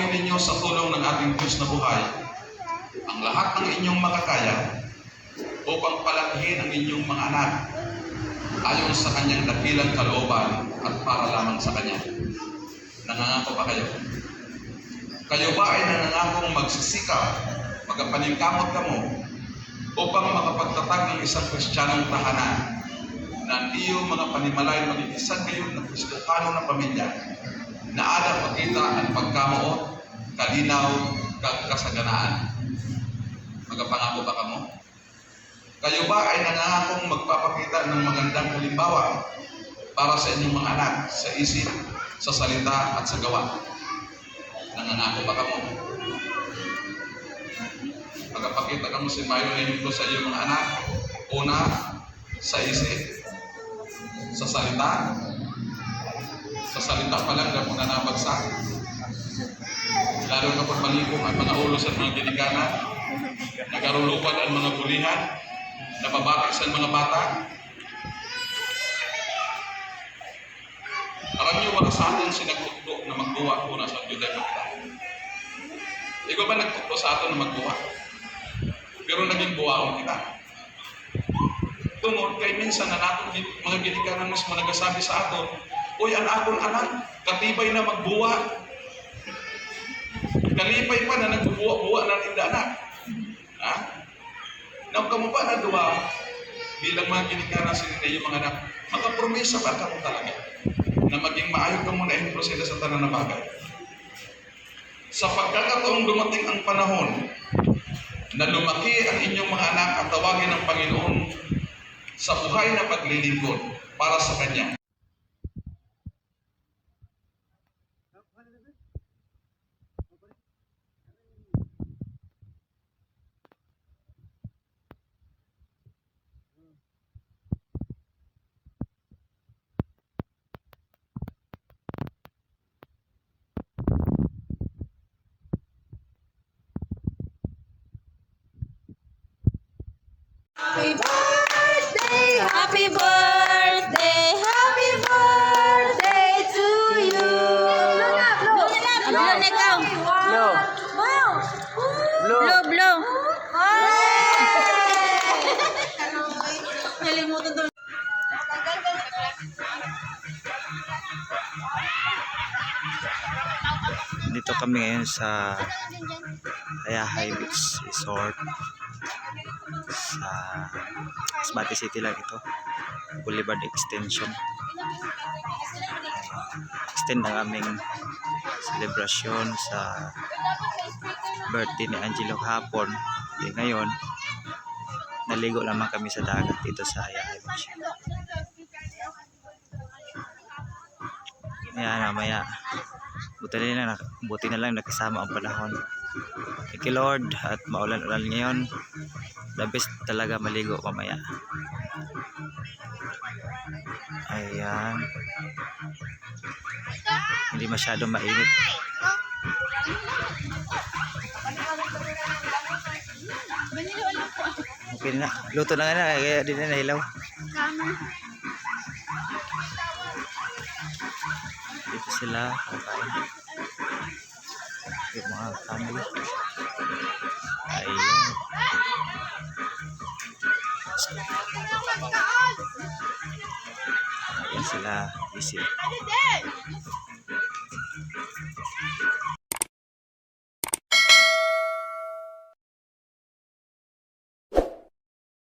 inyo sa tulong ng ating Diyos na buhay ang lahat ng inyong makakaya upang palakihin ang inyong mga anak ayon sa kanyang dakilang kalooban at para lamang sa kanya. Nangangako ba kayo? Kayo ba ay nangangakong magsisikap, magapaningkamot kamo upang makapagtatag ng isang kristyanong tahanan na ang iyong mga panimalay maging kayo na kristokano na pamilya na ada pakita ang pagkamuot, kalinaw, kag kasaganaan. Magapangako ba kamo? Kayo ba ay nangangakong magpapakita ng magandang halimbawa para sa inyong mga anak sa isip, sa salita at sa gawa? Nangangako ba kamo? Magpapakita kamo si Mayo Nenito sa iyong mga anak. Una, sa isip, sa salita, sa salita pa lang na mga nabagsak. Lalo kapag malipong ang mga ulo sa mga ginigana, nagarulupan ang mga bulihan, nababatik sa mga bata. Alam niyo, wala sa atin sinagtukdo na magbuwa una sa Juday Magda. Ikaw ba nagtukdo sa atin na magbuwa? Pero naging buwaon kita. Tungod kay minsan na natin mga ginikanan mas nagasabi sa aton, Uy, ang akong anak, katibay na magbuwa. Kalipay pa na nagbubuwa-buwa ng inda anak. Ha? Nang kamo ba na duwa, bilang mga ginikanan sa ninyo yung mga anak, makapromesa ba ka mo talaga na maging maayo ka muna yung proseda sa tanan na bagay? Sa pagkakataong dumating ang panahon na lumaki ang inyong mga anak at tawagin ng Panginoon sa buhay na paglilingkod para sa Kanya. what is it? Blow. Wow. Blow. Blow, Dito kami ngayon sa Ayahay Beach Resort. Sa Masbate City lang ito. Boulevard Extension. Extend ang aming celebration sa birthday ni Angelo hapon Di ngayon naligo naman kami sa dagat dito sa Ayahay Beach Maya na maya buti na lang, buti na lang nakasama ang panahon. Thank you Lord at maulan-ulan ngayon. The best talaga maligo mamaya. Ayan. Hindi masyado mainit. Okay na. Luto na nga na. Kaya di na nahilaw. Dito sila. Kakain. Yung mga family. Ayun. Ayan sila. Busy.